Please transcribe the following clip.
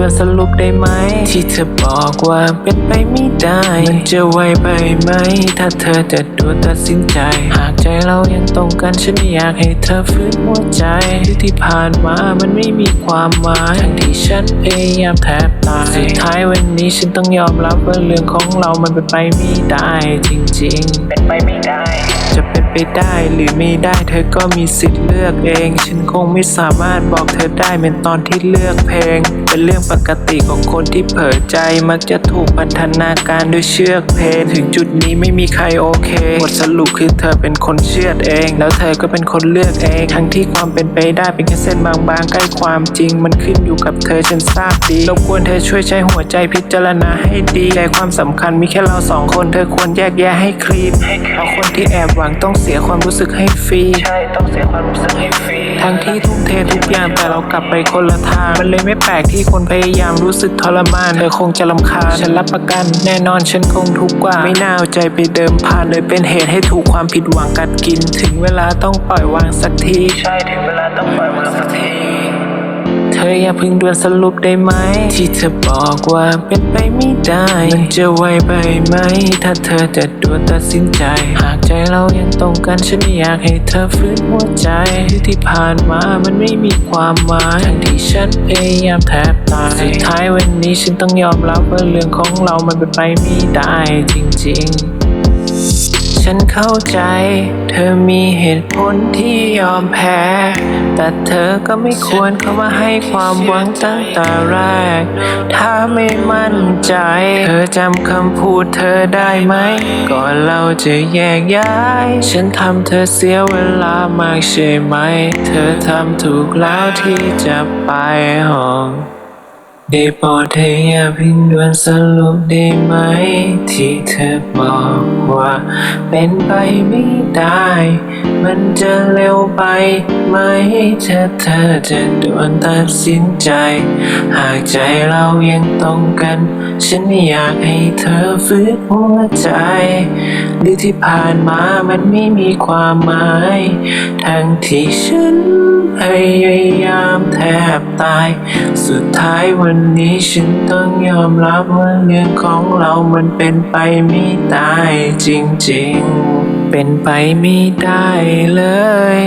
วนสรุปได้ไหม ที่เธอบอกว่าเป็นไปไม่ได้ มันจะไวไปไหม ถ้าเธอจะด่วนตัดสินใจ หากใจเรายังตรงกันฉันไม่อยากให้เธอฟื้นหัวใจที่ที่ผ่านมามันไม่มีความหมายทั้งที่ฉันพยายามแทบตายสุดท้ายวันนี้ฉันต้องยอมรับว่าเรื่องของเรามันเป็นไปไม่ได้จริง ๆ เป็นไปไม่ได้จะเป็นไปได้หรือไม่ได้เธอก็มีสิทธิ์เลือกเอง ฉันคงไม่สามารถบอกเธอได้เหมือนตอนที่เลือกเพลง เป็นเรื่องปกติของคนที่เผลอใจมักจะถูกพันธนาการด้วยเชือกเพลงถึงจุดนี้ไม่มีใครโอเคบทสรุปคือเธอเป็นคนเชื่อเอง แล้วเธอก็เป็นคนเลือกเอง ทั้งที่ความเป็นไปได้เป็นแค่เส้นบางๆ ใกล้ความจริง มันขึ้นอยู่กับเธอฉันทราบดีรบกวนเธอช่วยใช้หัวใจพิจารณาให้ดีใจความสำคัญมีแค่เราสองคนเธอควรแยกแยะให้คลีนเพราะคนที่แอบหวังต้องเสียความรู้สึกให้ฟรี ใช่ต้องเสียความรู้สึกให้ฟรี ทั้งที่ทุ่มเททุกอย่างแต่เรากลับไปคนละทาง มันเลยไม่แปลกที่คนพยายามรู้สึกทรมานเธอคงจะลำคาญ ฉันรับประกัน แน่นอนฉันคงทุกข์กว่า ไม่น่าเอาใจไปเดิมผ่านเลยเป็นเหตุให้ถูกความผิดหวังกัดกิน ถึงเวลาต้องปล่อยวางสักที ใช่ถึงเวลาต้องปล่อยวางสักที เธออย่าพึ่งด่วนสรุปได้ไหม ที่เธอบอกว่าเป็นไปไม่ได้ มันจะไวไปไหม ถ้าเธอจะด่วนตัดสินใจ หากใจเรายังตรงกันฉันไม่อยากให้เธอฟื้นหัวใจที่ที่ผ่านมามันไม่มีความหมายทั้งที่ฉันพยายามแทบตายสุดท้ายวันนี้ฉันต้องยอมรับว่าเรื่องของเรามันเป็นไปไม่ได้จริงๆ ฉันเข้าใจ เธอมีเหตุผลที่ยอมแพ้ แต่เธอก็ไม่ควรเข้ามาให้ความหวังตั้งแต่แรก ถ้าไม่มั่นใจ เธอจำคำพูดเธอได้ไหม ก่อนเราจะแยกย้าย ฉันทำเธอเสียเวลามากใช่ไหม เธอทำถูกแล้วที่จะไปห้อง ได้โปรดเธออย่าเพิ่งด่วนสรุปได้ไหม ที่เธอบอกว่า เป็นไปไม่ได้ มันจะเร็วไปไหมถ้าเธอจะด่วนตัดสินใจ หากใจเรายังตรงกัน ฉันไม่อยากให้เธอฟื้นหัวใจหรือที่ผ่านมามันไม่มีความหมาย ทั้งที่ฉันพยายามแทบตาย สุดท้ายวันนี้ฉันต้องยอมรับว่าเรื่องของเรามันเป็นไปไม่ได้จริงๆ เป็นไปไม่ได้เลย